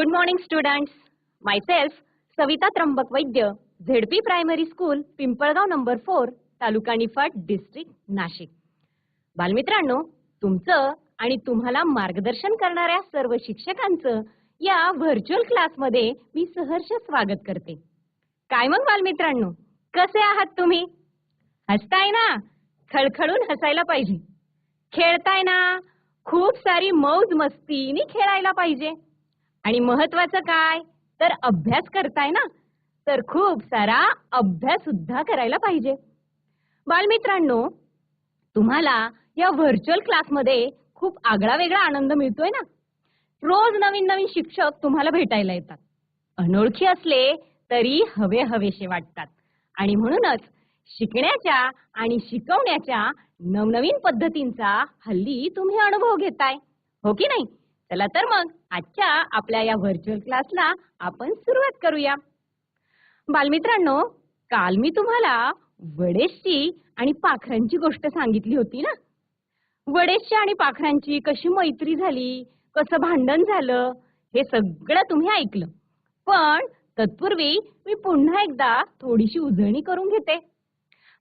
Good morning students myself Savita Trimbak Vaidya ZP primary school Pimpalgaon number four taluka Niphad district Nashik बालमित्रांनो तुमचं आणि तुम्हाला मार्गदर्शन करणाऱ्या सर्व शिक्षकांचं या व्हर्च्युअल क्लासमध्ये मी सहर्ष स्वागत करते. काय मग बालमित्रांनो? कसे आहात तुम्ही? हसताय ना? खळखळून हसायला पाहिजे. खेळताय ना? खूप सारी मौज मस्तीने खेळायला पाहिजे. आणि महत्वाचं काय? तर अभ्यास करताय ना? तर खूप सारा अभ्यास सुद्धा करायला पाहिजे. बालमित्रांनो तुम्हाला या व्हर्च्युअल क्लासमध्ये खूप आगळा वेगळा आनंद मिळतोय ना? रोज नवीन नवीन शिक्षक तुम्हाला भेटायला येतात. अनोळखी असले तरी हवे हवेशे वाटतात. आणि म्हणूनच शिकण्याच्या आणि शिकवण्याच्या नवनवीन पद्धतींचा हल्ली तुम्ही अनुभव घेताय. हो की नाही? चला तर मग आजच्या आपल्या या व्हर्च्युअल क्लासला आपण सुरुवात करूया. बालमित्रांनो काल मी तुम्हाला वडेशची आणि पाखरांची गोष्ट सांगितली होती ना? वडेशची आणि पाखरांची कशी मैत्री झाली कसं भांडण झालं हे सगळं तुम्ही ऐकलं. पण तत्पूर्वी मी पुन्हा एकदा थोडीशी उजळणी करून घेते.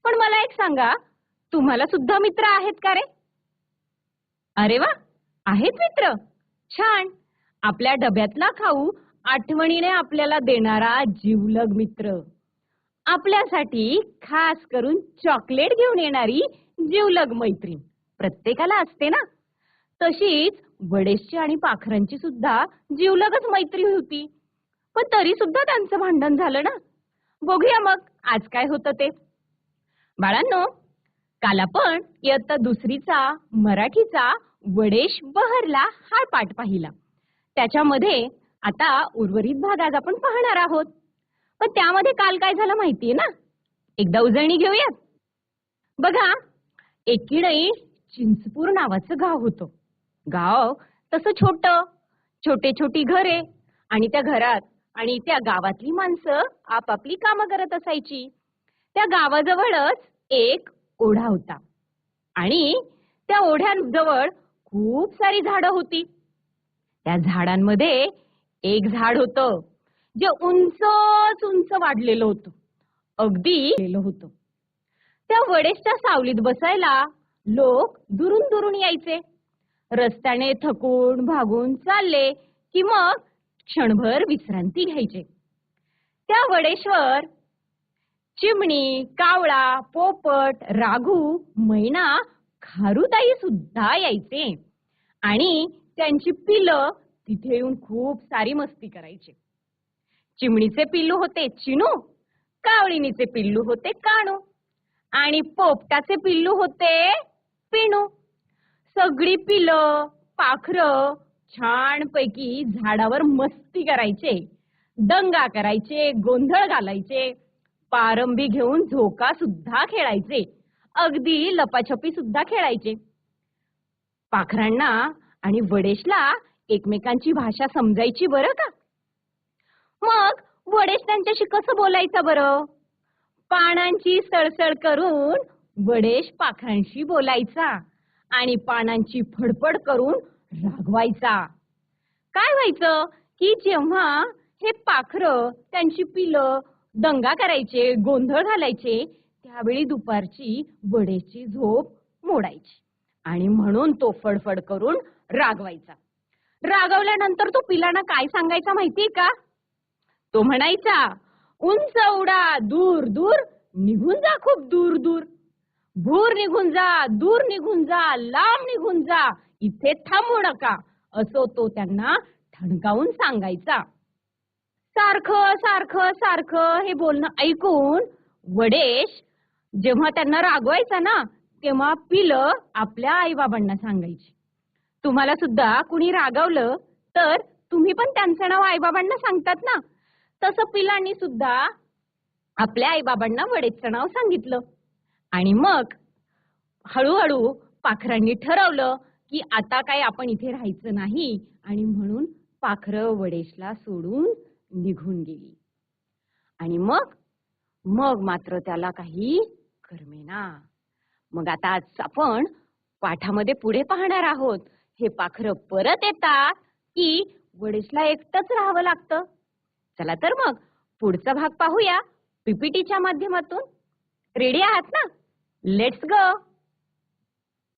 पण मला एक सांगा तुम्हाला सुद्धा मित्र आहेत का रे? अरे वा आहेत मित्र. छान. आपल्या डब्यातला खाऊ आठवणीने आपल्याला देणारा जीवलग मित्र. आपल्यासाठी खास करून चॉकलेट घेऊन येणारी जीवलग मैत्रीण. प्रत्येकाला असते ना? तशीच वडेशची आणि पाखरांची सुद्धा जीवलगच मैत्री होती. पण तरी सुद्धा त्यांचं भांडण झालं ना? बघूया मग आज काय होतं ते. बाळांनो काल आपण इयत्ता दुसरीचा मराठीचा वडेश बहरला हा पाठ पाहिला. त्याच्यामध्ये आता उर्वरित भाग आज आपण पाहणार आहोत. पण त्यामध्ये काल काय झालं माहितीये ना? एकदा उजळणी घेऊयात. बघा एकीडे चिंचपूर नावाचं गाव होतं. गाव तसं छोट छोटे छोटी घरे आणि त्या घरात आणि त्या गावातली माणसं आपापली कामं करत असायची. त्या गावाजवळच एक ओढा होता आणि त्या ओढ्याजवळ खूप सारी झाडं होती. त्या झाडांमध्ये एक झाड होतं जे उंच उंच वाढलेलं होतं. अगदी होतं. त्या वडेशच्या सावलीत बसायला लोक दुरून दुरून यायचे. रस्त्याने थकून भागून चालले की मग क्षणभर विश्रांती घ्यायचे. त्या वडेश्वर चिमणी कावळा पोपट राघू मैना खारुताई सुद्धा यायचे. आणि त्यांची पिलं तिथे येऊन खूप सारी मस्ती करायचे. चिमणीचे पिल्लू होते चिनू कावळीनीचे पिल्लू होते काणू आणि पोपटाचे पिल्लू होते पिणू. सगळी पिलं पाखरं छान पैकी झाडावर मस्ती करायचे. दंगा करायचे गोंधळ घालायचे. पारंबी घेऊन झोका सुद्धा खेळायचे. अगदी लपाछपी सुद्धा खेळायचे. पाखरांना आणि वडेशला एकमेकांची भाषा समजायची बरं का? मग वडेश त्यांच्याशी कसं बोलायचं बरं? पानांची सळसळ करून वडेश पाखरांशी बोलायचा आणि पानांची फडफड करून रागवायचा. काय व्हायचं? की जेव्हा हे पाखरं त्यांची पिलं दंगा करायचे गोंधळ घालायचे त्यावेळी दुपारची वडेची झोप मोडायची. आणि म्हणून तो फडफड करून रागवायचा. रागवल्यानंतर तो पिलांना काय सांगायचा माहितीये का? तो म्हणायचा उंच उडा दूर दूर निघून जा खूप दूर दूर. भूर निघून जा दूर निघून जा लांब निघून जा इथे थांबू नका. असो तो त्यांना ठणकावून सांगायचा. सारखं सारखं सारखं हे बोलणं ऐकून वडेश जेव्हा त्यांना रागवायचा ना तेव्हा पिलं आपल्या आईबाबांना सांगायची. तुम्हाला सुद्धा कुणी रागवलं तर तुम्ही पण त्यांचं नाव आईबाबांना सांगतात ना. तसं पिलांनी सुद्धा आपल्या आईबाबांना वडेचं नाव सांगितलं. आणि मग हळूहळू पाखरांनी ठरवलं की आता काय आपण इथे राहायचं नाही आणि म्हणून पाखरं वडेशला सोडून निघून गेली. आणि मग मग मात्र त्याला काही करमेना मग आता आज आपण पाठामध्ये पुढे पाहणार आहोत. हे पाखरं परत येतात की वडेशला एकटंच राहावं लागतं. चला तर मग पुढचा भाग पाहूया पीपीटीच्या माध्यमातून. रेडी आहात ना? लेट्स ग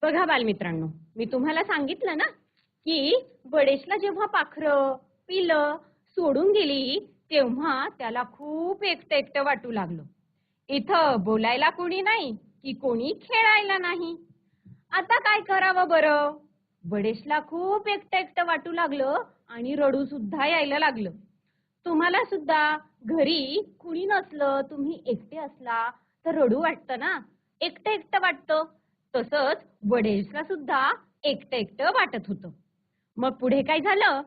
बघा बालमित्रांनो मी तुम्हाला सांगितलं ना की वडेशला जेव्हा पाखरं पिलं सोडून गेली तेव्हा त्याला खूप एकटं एकटं वाटू लागलं. इथं बोलायला कोणी नाही की कोणी खेळायला नाही. आता काय करावं बरं? बडेशला खूप एकटं एकटं वाटू लागलं आणि रडू सुद्धा यायला लागलं. तुम्हाला सुद्धा घरी कुणी नसलं तुम्ही एकटे असला तर रडू वाटतं ना? एकटं एकटं वाटतं. तसंच वडेशला सुद्धा एकटं एकटं वाटत होतं. मग पुढे काय झालं?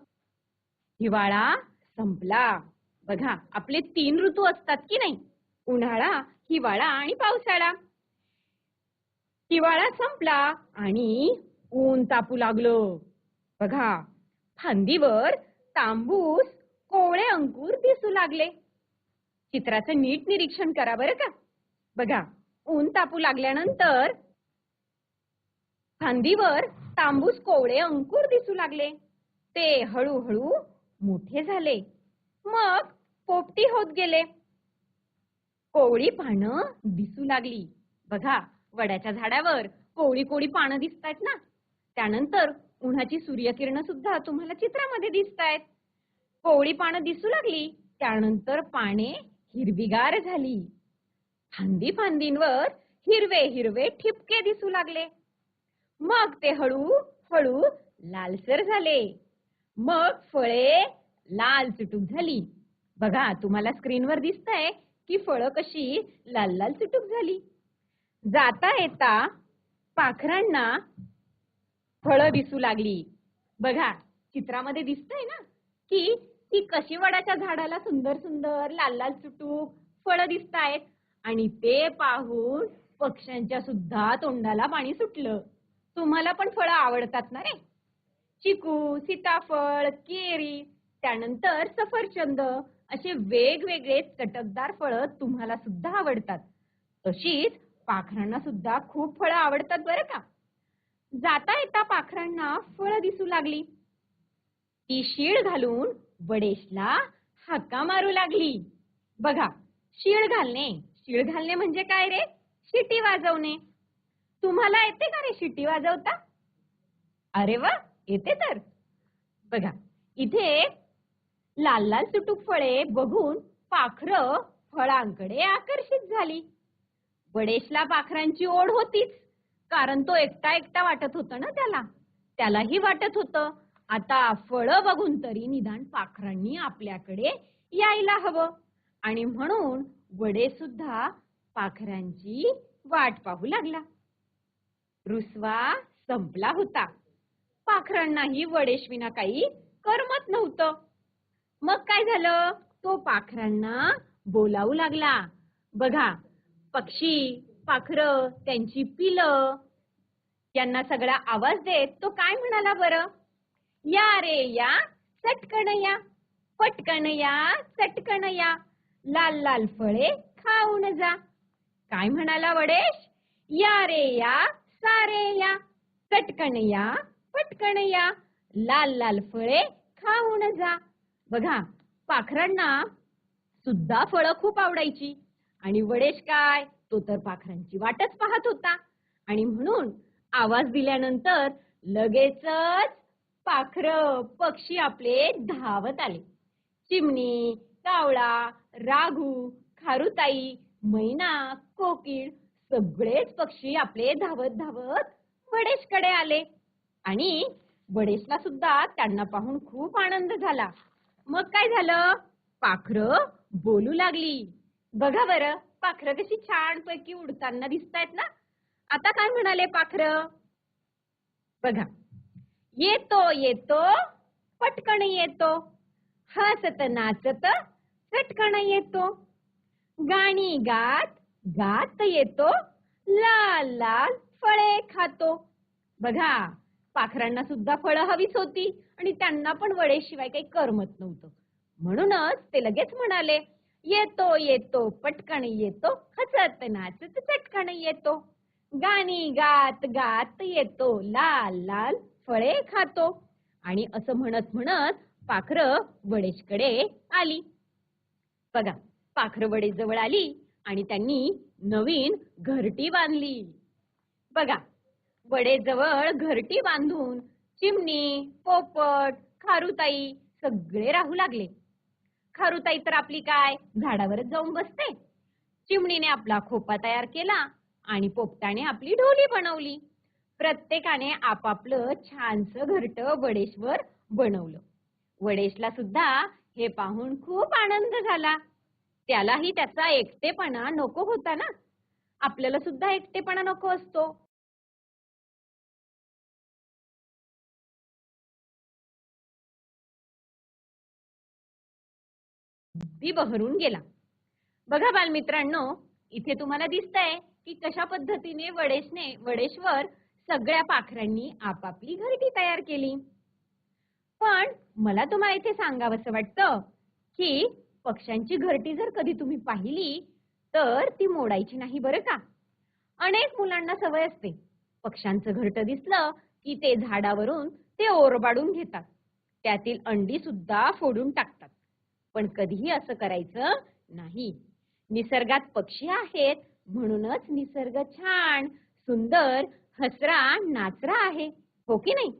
हिवाळा संपला. बघा आपले तीन ऋतू असतात की नाही? उन्हाळा हिवाळा आणि पावसाळा. हिवाळा संपला आणि ऊन तापू लागलं. बघा फांदीवर तांबूस कोवळे अंकुर दिसू लागले. चित्राचं नीट निरीक्षण करा बरं का. बघा ऊन तापू लागल्यानंतर फांदीवर तांबूस कोवळे अंकुर दिसू लागले. ते हळूहळू मोठे झाले. मग पोपटी होत गेले. कोवळी पानं दिसू लागली. बघा वड्याच्या झाडावर कोवळी कोळी पानं दिसतायत ना? त्यानंतर उन्हाची सूर्यकिरण सुद्धा तुम्हाला चित्रामध्ये दिसतायत. कोवळी पानं दिसू लागली त्यानंतर पाने हिरवीगार झाली. फांदी फांदींवर हिरवे हिरवे ठिपके दिसू लागले. मग ते हळू हळू लालसर झाले. मग फळे लाल चुटूक झाली. बघा तुम्हाला स्क्रीनवर दिसतंय की फळं कशी लाल लाल चुटूक झाली. जाता येता पाखरांना फळं दिसू लागली. बघा चित्रामध्ये दिसतंय ना की ती कशी वडाच्या झाडाला सुंदर सुंदर लाल लाल चुटूक फळं दिसतायत. आणि ते पाहून पक्ष्यांच्या सुद्धा तोंडाला पाणी सुटलं. तुम्हाला पण फळं आवडतात ना रे? चिकू सीताफळ केरी त्यानंतर सफरचंद असे वेगवेगळे चटकदार फळं तुम्हाला सुद्धा आवडतात. तशीच पाखरांना सुद्धा खूप फळं आवडतात बरं का? जाता येता पाखरांना फळं दिसू लागली. ती शीळ घालून वडेशला हाका मारू लागली. बघा शीळ घालणे. शीळ घालणे म्हणजे काय रे? शिटी वाजवणे. तुम्हाला येते का रे शिटी वाजवता? अरे वा येते तर. बघा इथे लाल लाल सुटूक फळे बघून पाखरं फळांकडे आकर्षित झाली. वडेशला पाखरांची ओढ होतीच कारण तो एकटा एकटा वाटत होता ना त्याला. त्यालाही वाटत होतं. आता फळं बघून तरी निदान पाखरांनी आपल्याकडे यायला हवं. आणि म्हणून वडे सुद्धा पाखरांची वाट पाहू लागला. रुसवा संपला होता. पाखरांनाही वडेशविना काही करमत नव्हतं. मग काय झालं? तो पाखरांना बोलावू लागला. बघा पक्षी पाखरं त्यांची पिलं यांना सगळा आवाज देत तो काय म्हणाला बरं? या रे या चटकण या पटकण या चटकण या लाल लाल फळे खाऊन जा. काय म्हणाला वडेश? या रे या सारे या चटकण या पटकण या लाल लाल फळे खाऊन जा. बघा पाखरांना सुद्धा फळं खूप आवडायची. आणि वडेश काय? तो तर पाखरांची वाटच पाहत होता. आणि म्हणून आवाज दिल्यानंतर लगेचच पाखर पक्षी आपले धावत आले. चिमणी कावळा राघू खारुताई मैना कोकिळ सगळेच पक्षी आपले धावत धावत वडेशकडे आले. आणि वडेशला सुद्धा त्यांना पाहून खूप आनंद झाला. मग काय झालं? पाखरं बोलू लागली. बघा बरं पाखरं कशी छान पैकी उडताना दिसतायत ना? आता काय म्हणाले पाखरं? बघा. येतो येतो पटकन येतो. हसत नाचत चटकन येतो. गाणी गात गात येतो. लाल लाल फळे खातो. बघा. पाखरांना सुद्धा फळं हवीच होती आणि त्यांना पण वडेशिवाय काही करमत नव्हतं. म्हणूनच ते लगेच म्हणाले येतो येतो पटकन येतो हसत नाचत चटकन येतो. गाणी गात गात येतो लाल लाल फळे खातो. आणि असं म्हणत म्हणत पाखरं वडेशकडे आली. बघा पाखरं वडे जवळ आली आणि त्यांनी नवीन घरटी बांधली. बघा वडेजवळ घरटी बांधून चिमणी पोपट खारुताई सगळे राहू लागले. खारुताई तर आपली काय झाडावरच जाऊन बसते. चिमणीने आपला खोपा तयार केला आणि पोपटाने आपली ढोली बनवली. प्रत्येकाने आपापलं छानसं घरट वडेश्वर बनवलं. वडेशला सुद्धा हे पाहून खूप आनंद झाला. त्यालाही त्याचा एकटेपणा नको होता ना? आपल्याला सुद्धा एकटेपणा नको असतो. ती बहरून गेला. बघा बालमित्रांनो इथे तुम्हाला दिसतंय की कशा पद्धतीने वडेशने वडेश्वर सगळ्या पाखरांनी आपापली घरटी तयार केली. पण मला तुम्हाला इथे सांगावंसं वाटतं की पक्ष्यांची घरटी जर कधी तुम्ही पाहिली तर ती मोडायची नाही बरं का? अनेक मुलांना सवय असते. पक्ष्यांचं घरट दिसलं की ते झाडावरून ते ओरबाडून घेतात. त्यातील अंडी सुद्धा फोडून टाकतात. पण कधीही असं करायचं नाही. निसर्गात पक्षी आहेत म्हणूनच निसर्ग छान सुंदर हसरा नाचरा आहे. हो की नाही?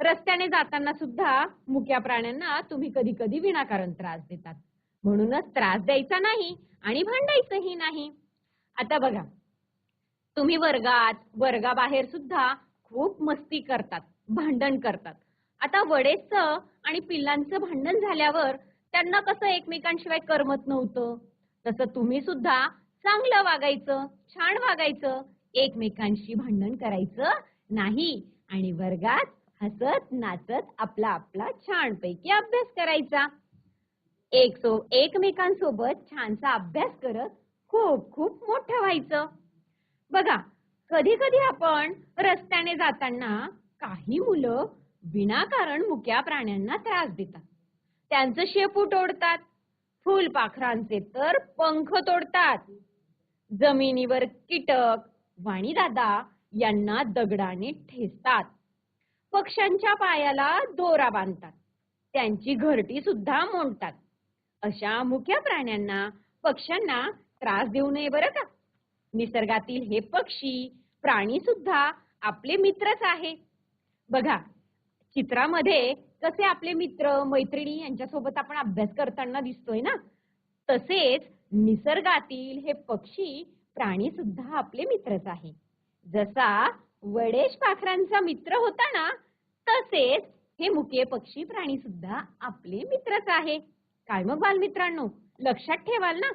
रस्त्याने जाताना सुद्धा मुक्या प्राण्यांना तुम्ही कधी कधी विनाकारण त्रास देतात. म्हणूनच त्रास द्यायचा नाही आणि भांडायचंही नाही. आता बघा. तुम्ही वर्गात वर्गाबाहेर सुद्धा खूप मस्ती करतात भांडण करतात. आता वडेचं आणि पिल्लांचं भांडण झाल्यावर त्यांना कसं एकमेकांशिवाय करमत नव्हतं. तसं तुम्ही सुद्धा चांगलं वागायचं छान वागायचं एकमेकांशी भांडण करायचं नाही. आणि वर्गात हसत नाचत आपला आपला छानपैकी अभ्यास करायचा. एक सो एकमेकांसोबत छानसा अभ्यास करत खूप खूप मोठं व्हायचं. बघा कधी कधी आपण रस्त्याने जाताना काही मुलं विनाकारण मुक्या प्राण्यांना त्रास देतात. त्यांचं शेपू तोडतात फुलपाखरांचे तर पंख तोडतात. जमिनीवर कीटक वाणीदादा यांना दगडाने ठेचतात. पक्ष्यांच्या पायाला दोरा बांधतात. त्यांची घरटी सुद्धा मोडतात. अशा मुख्या प्राण्यांना पक्ष्यांना त्रास देऊ नये बरं का? निसर्गातील हे पक्षी प्राणी सुद्धा आपले मित्रच आहे. बघा चित्रामध्ये कसे आपले मित्र मैत्रिणी यांच्यासोबत आपण अभ्यास करताना दिसतोय ना? तसेच निसर्गातील हे पक्षी प्राणी सुद्धा आपले मित्रच आहे. जसा वडेश पाखरांचा मित्र होता ना तसेच हे मुके पक्षी प्राणी सुद्धा आपले मित्रच आहे. काय मग बालमित्रांनो? लक्षात ठेवाल ना?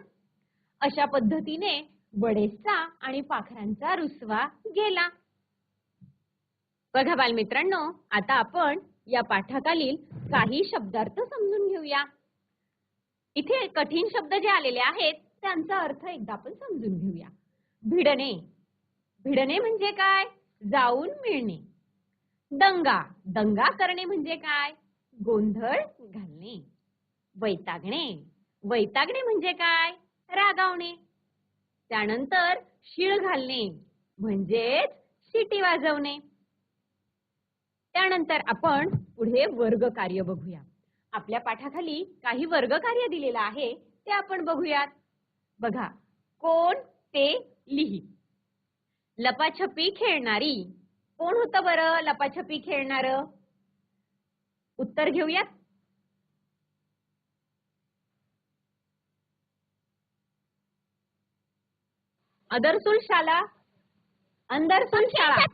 अशा पद्धतीने वडेसचा आणि पाखरांचा रुसवा गेला. बघा बालमित्रांनो आता आपण या पाठाखालील काही शब्दार्थ समजून घेऊया. इथे कठीण शब्द जे आलेले आहेत त्यांचा अर्थ एकदा आपण समजून घेऊया. भिडणे. भिडणे म्हणजे काय? जाऊन मिळणे. दंगा. दंगा करणे म्हणजे काय? गोंधळ घालणे. वैतागणे. वैतागणे म्हणजे काय? रागावणे. त्यानंतर शिळ घालणे. म्हणजेच शिटी वाजवणे. त्यानंतर आपण पुढे वर्ग कार्य बघूया. आपल्या पाठाखाली काही वर्ग कार्य दिलेलं आहे ते आपण बघूयात. बघा कोण ते लिही. लपाछपी खेळणारी. कोण होतं बरं लपाछपी खेळणार? उत्तर घेऊयात. अदरसुल शाला. अंदरसुल शाळा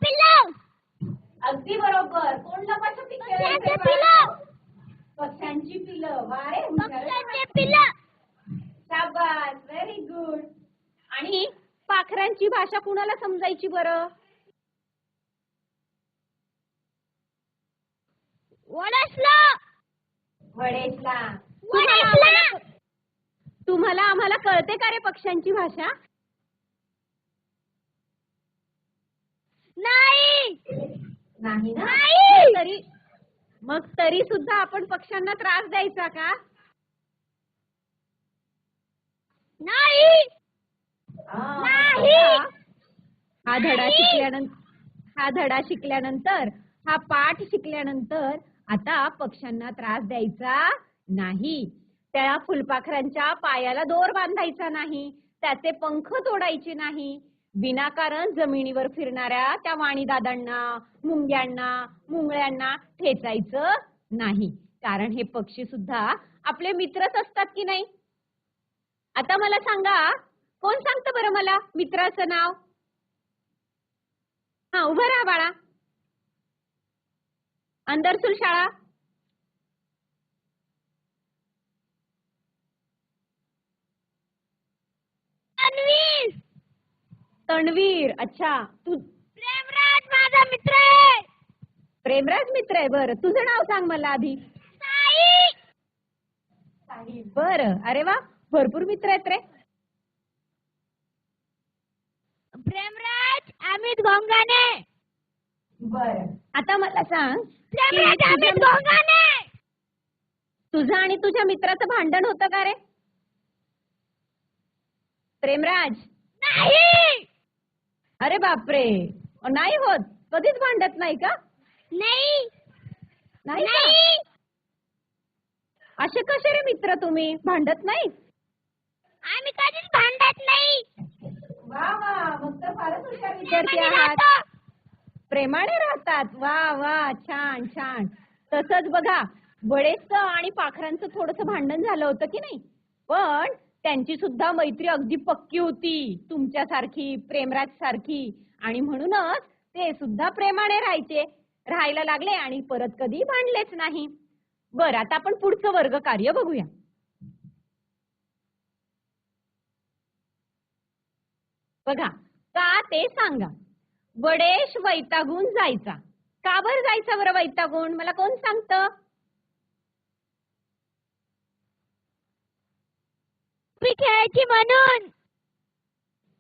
अगदी बरोबर. कोण लपाछपी खेळायचंय बाळा? पक्ष्यांची पिलं. वारे शाबास. व्हेरी गुड आणि पाखरांची भाषा कुणाला समजायची बरं? वडेसला. तुम्हाला आम्हाला कळते का रे पक्ष्यांची भाषा? नाही. नाही ना? नाही. तरी मग तरी सुद्धा आपण पक्ष्यांना त्रास द्यायचा का? नाही. हा धडा. शिकल्यानंतर हा धडा शिकल्यानंतर हा पाठ शिकल्यानंतर आता पक्ष्यांना त्रास द्यायचा नाही. त्या फुलपाखरांच्या पायाला दोर बांधायचा नाही. त्याचे पंख तोडायचे नाही. विनाकारण जमिनीवर फिरणाऱ्या त्या वाणीदादांना मुंग्यांना मुंगळ्यांना ठेचायचं नाही. कारण हे पक्षी सुद्धा आपले मित्रच असतात की नाही? आता मला सांगा कोण सांगतं बरं मला मित्राचं नाव? हा उभं राहा बाळा. अंदरसूल शाळा. अन्वीस! तणवीर अच्छा. तू प्रेमराज माझा मित्र आहे. प्रेमराज मित्र आहे बरं. तुझं नाव सांग मला आधी. साई. बरं. अरे वा भरपूर मित्र आहेत रे. प्रेमराज अमित गोंगाने. बर. आता मला सांग प्रेमराज अमित गोंगाने. तुझं आणि तुझ्या मित्राचं भांडण होतं का रे? प्रेमराज. नाही. अरे बापरे. नाही होत. कधीच भांडत नाही का? नाही. नाही का? असे कसे रे मित्र तुम्ही? भांडत नाही? आम्ही कधीच भांडत नाही. वा वा. मग तर फारच हुशार विद्यार्थी आहात. प्रेमाने राहतात. वा वा. छान छान. तसंच बघा बळेच आणि पाखरांचं थोडस भांडण झालं होतं की नाही? पण त्यांची सुद्धा मैत्री अगदी पक्की होती तुमच्यासारखी प्रेमराज सारखी. आणि म्हणूनच ते सुद्धा प्रेमाने राहायचे राहायला लागले आणि परत कधी भांडलेच नाही. बरं आता आपण पुढचं वर्ग कार्य बघूया. बघा का ते सांगा? वडेश वैतागून जायचा. का बर जायचा बरं वैतागून? मला कोण सांगतं? मी खेळायची म्हणून.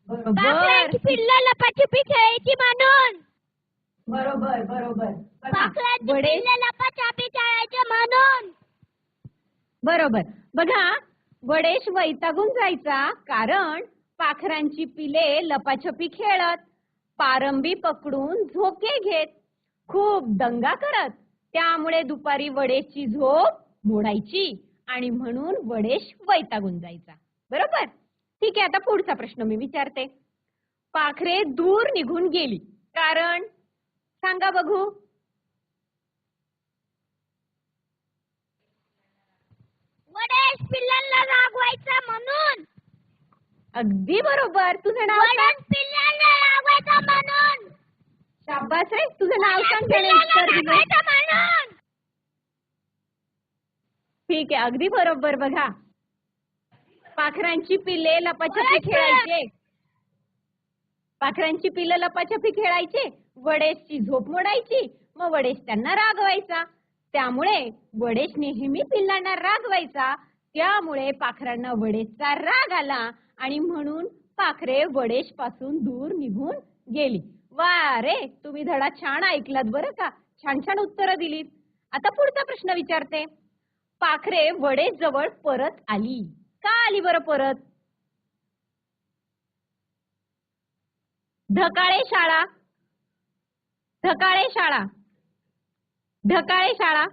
बरोबर. पाखरांची पिल्लं लपाछपी खेळायची म्हणून? बरोबर बरोबर. बघा, पाखरांची वडेश पिल्लं लपाछपी खेळायची म्हणून? बरोबर. बघा वडेश वैतागून जायचा कारण पाखरांची पिले लपाछपी खेळत पारंबी पकडून झोके घेत खूप दंगा करत. त्यामुळे दुपारी वडेशची झोप मोडायची आणि म्हणून वडेश वैतागून जायचा. बरोबर? ठीक आहे आता पुढचा प्रश्न मी विचारते. पाखरे दूर निघून गेली. कारण? सांगा बघू. पिल्लांना रागवायचा म्हणून. अगदी बरोबर. तुझं नाव पिल्लांना रागवायचा म्हणून. शाबास आहे तुझं नाव सांग म्हणून. ठीक आहे अगदी बरोबर बघा. पाखरांची पिल्ले लपाछपी. खेळायचे. पाखरांची पिल्लं लपाछपी खेळायचे. वडेशची झोप मोडायची. मग वडेश त्यांना रागवायचा. त्यामुळे वडेश नेहमी पिल्लांना रागवायचा. त्यामुळे पाखरांना वडेशचा राग आला आणि म्हणून पाखरे वडेशपासून दूर निघून गेली. वा रे तुम्ही धडा छान ऐकलात बरं का? छान छान उत्तरं दिलीत. आता पुढचा प्रश्न विचारते. पाखरे वडेश जवळ परत आली. का आली बरं परत? ढकाळे शाळा. ढकाळे शाळा. ढकाळे शाळा.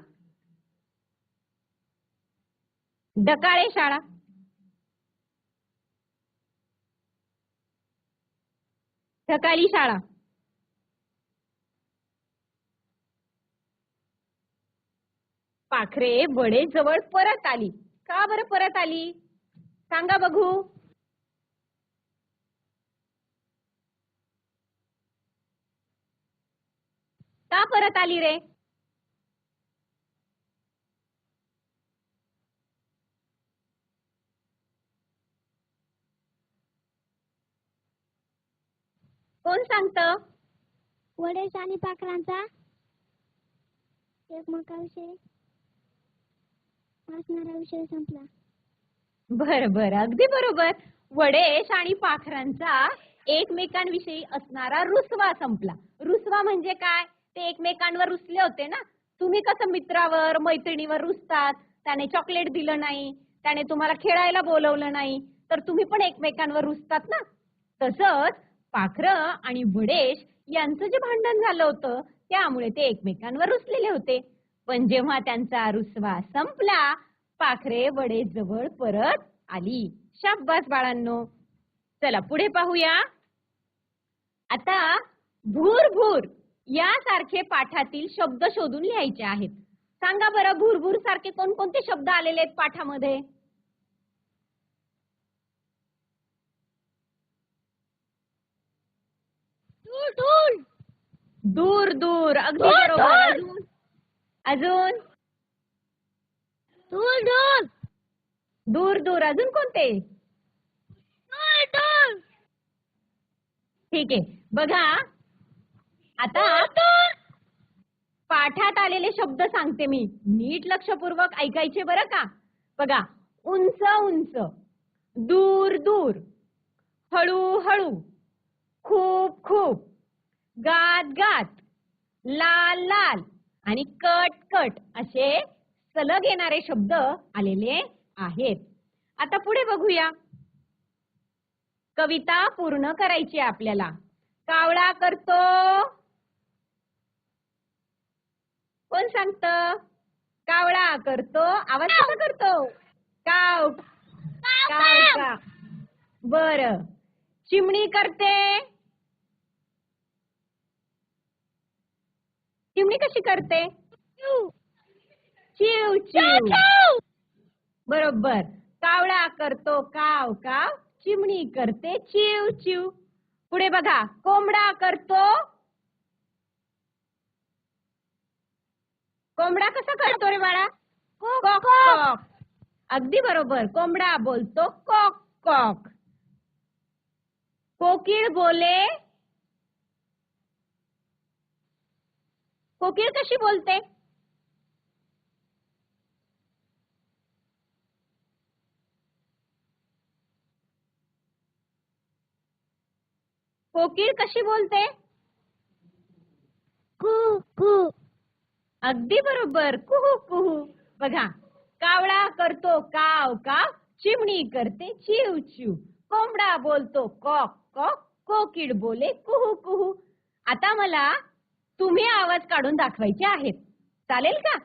ढकाळे शाळा. ढकाळी शाळा. पाखरे बडे जवळ परत आली. का बरं परत आली? सांगा बघू. का परत आली रे? कोण सांगत? वडेश आणि पाखरांचा एकमेकाविषयी असणारा विषय संपला. बर बर. अगदी बरोबर. वडेश आणि पाखरांचा एकमेकांविषयी असणारा रुसवा संपला. रुसवा म्हणजे काय? ते एकमेकांवर रुसले होते ना? तुम्ही कसं मित्रावर मैत्रिणीवर रुसतात? त्याने चॉकलेट दिलं नाही. त्याने तुम्हाला खेळायला बोलवलं नाही. तर तुम्ही पण एकमेकांवर रुसतात ना? तसंच पाखर आणि वडेश यांचं जे भांडण झालं होतं त्यामुळे ते एकमेकांवर रुसलेले होते. पण जेव्हा त्यांचा रुसवा संपला पाखरे वडे जवळ परत आली. शाब्बास बाळांनो. चला पुढे पाहूया. आता भूर भूर यासारखे पाठातील शब्द शोधून लिहायचे आहेत. सांगा बरं भूर भूर सारखे कोणकोणते शब्द आलेले आहेत पाठामध्ये? दूर दूर अगदी बरोबर. अजून? धूळ धूळ दूर दूर. अजून कोणते? ठीक आहे. बघा. आता पाठात आलेले शब्द सांगते मी. नीट लक्षपूर्वक ऐकायचे बरं का? बघा. उंच उंच. दूर दूर. हळू हळू. खूप खूप. गात गात. लाल लाल. आणि कट कट. असे सलग येणारे शब्द आलेले आहेत. आता पुढे बघूया. कविता पूर्ण करायची आपल्याला. कावळा करतो. कोण सांगत? कावळा करतो. आवाज कसा करतो? काव. काव का? बर. चिमणी करते. चिमणी कशी करते? चिव चिव. बरोबर. कावळा करतो काव काव. चिमणी करते चिव चिव. पुढे बघा. कोंबडा करतो. कोंबडा कसा करतो रे बाळा? कॉक. कॉक. अगदी बरोबर. कोंबडा बोलतो कॉक कॉक. कोकिळ बोले. कोकिळ कशी बोलते? कोकिळ कशी बोलते? कू कू. अगदी बरोबर. कुहू कुहू. बघा कावळा करतो काव काव. चिमणी करते चिव चिव. कोंबडा बोलतो कॉक कॉक. कोकिळ बोले कुहू कुहू. आता मला तुम्ही आवाज काढून दाखवायचे आहेत. चालेल का?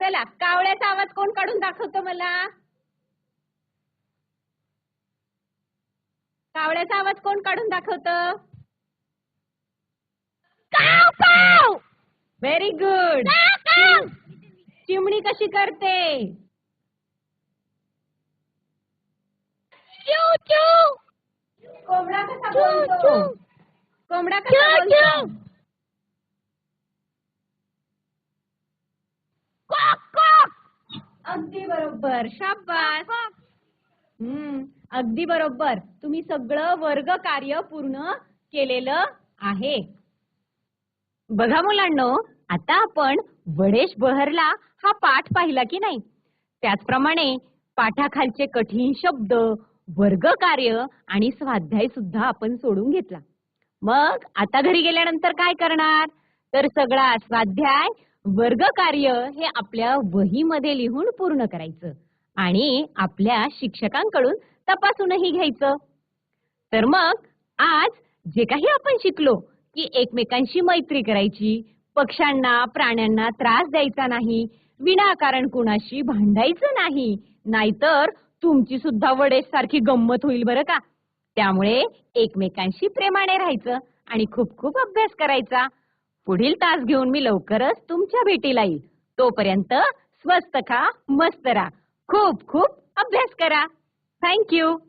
चला कावळ्याचा आवाज कोण काढून दाखवतो मला? कावळ्याचा आवाज कोण काढून दाखवत? काव काव! व्हेरी गुड चिमणी कशी करते? कोंबडा कसा बोलतो? कोंबडा कसा बोलतो? अगदी बरोबर. शाबास. हम्म. अगदी बरोबर. तुम्ही सगळं वर्ग कार्य पूर्ण केलेलं आहे. बघा मुलांनो आता आपण वडेश बहरला हा पाठ पाहिला की नाही? त्याचप्रमाणे पाठाखालचे कठीण शब्द वर्ग कार्य आणि स्वाध्याय सुद्धा आपण सोडून घेतला. मग आता घरी गेल्यानंतर काय करणार? तर सगळा स्वाध्याय वर्ग कार्य हे आपल्या वहीमध्ये लिहून पूर्ण करायचं आणि आपल्या शिक्षकांकडून तपासूनही घ्यायचं. तर मग आज जे काही आपण शिकलो की एकमेकांशी मैत्री करायची पक्ष्यांना प्राण्यांना त्रास द्यायचा नाही विनाकारण कुणाशी भांडायचं नाही नाहीतर तुमची सुद्धा वडेस सारखी गंमत होईल बरं का? त्यामुळे एकमेकांशी प्रेमाने राहायचं आणि खूप खूप अभ्यास करायचा. पुढील तास घेऊन मी लवकरच तुमच्या भेटीला येईल. तोपर्यंत स्वस्त खा मस्त राहा. खूप खूप अभ्यास करा. Thank you.